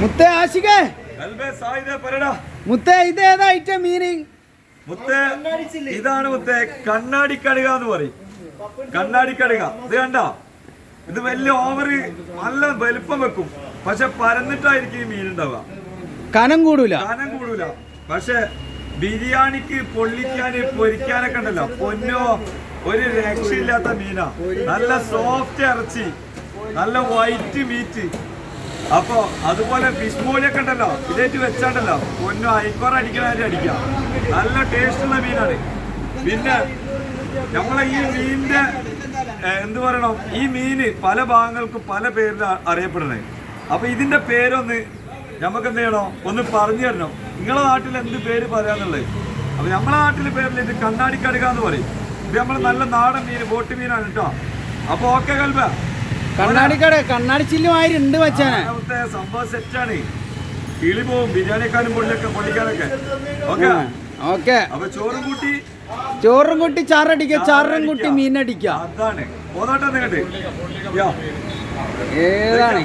മുത്തേ ആശികേ. മുത്തേ ഇത് ഏതാ ഐറ്റം മീന്? മുത്തേ ഇതാണ് മുത്തേ കണ്ണാടി കടുക എന്ന് പറയും. കണ്ണാടി കടുക. ഇത് കണ്ട? ഇത് വലിയ ഓവറ് നല്ല വലിപ്പം വെക്കും. പക്ഷെ പരന്നിട്ടായിരിക്കും ഈ മീൻ ഉണ്ടാവുക. കനം കൂടൂല. കനം കൂടൂല. പക്ഷെ ബിരിയാണിക്ക് പൊള്ളിക്കാന് പൊരിക്കാനൊക്കെ ഉണ്ടല്ലോ. പൊന്നോ ഒരു രക്ഷയില്ലാത്ത മീനാ. നല്ല സോഫ്റ്റ് ഇറച്ചി. നല്ല വൈറ്റ് മീറ്റ് അപ്പൊ അതുപോലെ ഫിഷ് മോലിയൊക്കെ ഉണ്ടല്ലോ ഇതേറ്റ് വെച്ചാണ്ടല്ലോ. പൊന്നോ അയക്കോറ അടിക്കണാരി അടിക്കാം. നല്ല ടേസ്റ്റുള്ള മീനാണ്. പിന്നെ നമ്മളെ ഈ മീനിന്റെ എന്ത് പറയണം? ഈ മീന് പല ഭാഗങ്ങൾക്കും പല പേരിൽ അറിയപ്പെടണേ അപ്പൊ ഇതിന്റെ പേരൊന്ന് നമുക്ക് എന്ത് ചെയ്യണം? ഒന്ന് പറഞ്ഞു തരണം. നിങ്ങളെ നാട്ടിൽ എന്ത് പേര് പറയാന്നുള്ളത്? അപ്പൊ നമ്മളെ നാട്ടിലെ പേരിൽ ഇത് കണ്ണാടി കടുക എന്ന് പറയും. ഇത് നമ്മൾ നല്ല നാടൻ മീൻ ബോട്ട് മീനാണ് കേട്ടോ. അപ്പൊ ഓക്കെ കൽബ. കണ്ണാടിക്കട കണ്ണാടി ചില്ലുമായി ഉണ്ട് വച്ചാനെ. രണ്ടാമത്തെ സംഭവം സെറ്റാണ് കിളി പോവും ബിരിയാണിക്കാനും പൊള്ളിയൊക്കെ പൊള്ളിക്കാനൊക്കെ. ഓക്കെ? ഓക്കെ. അപ്പൊ ചോറും കൂട്ടി ചോറും കൂട്ടി ചാറടിക്ക ചാറും കൂട്ടി മീനടിക്ക. അതാണ്. ഏതാണ്?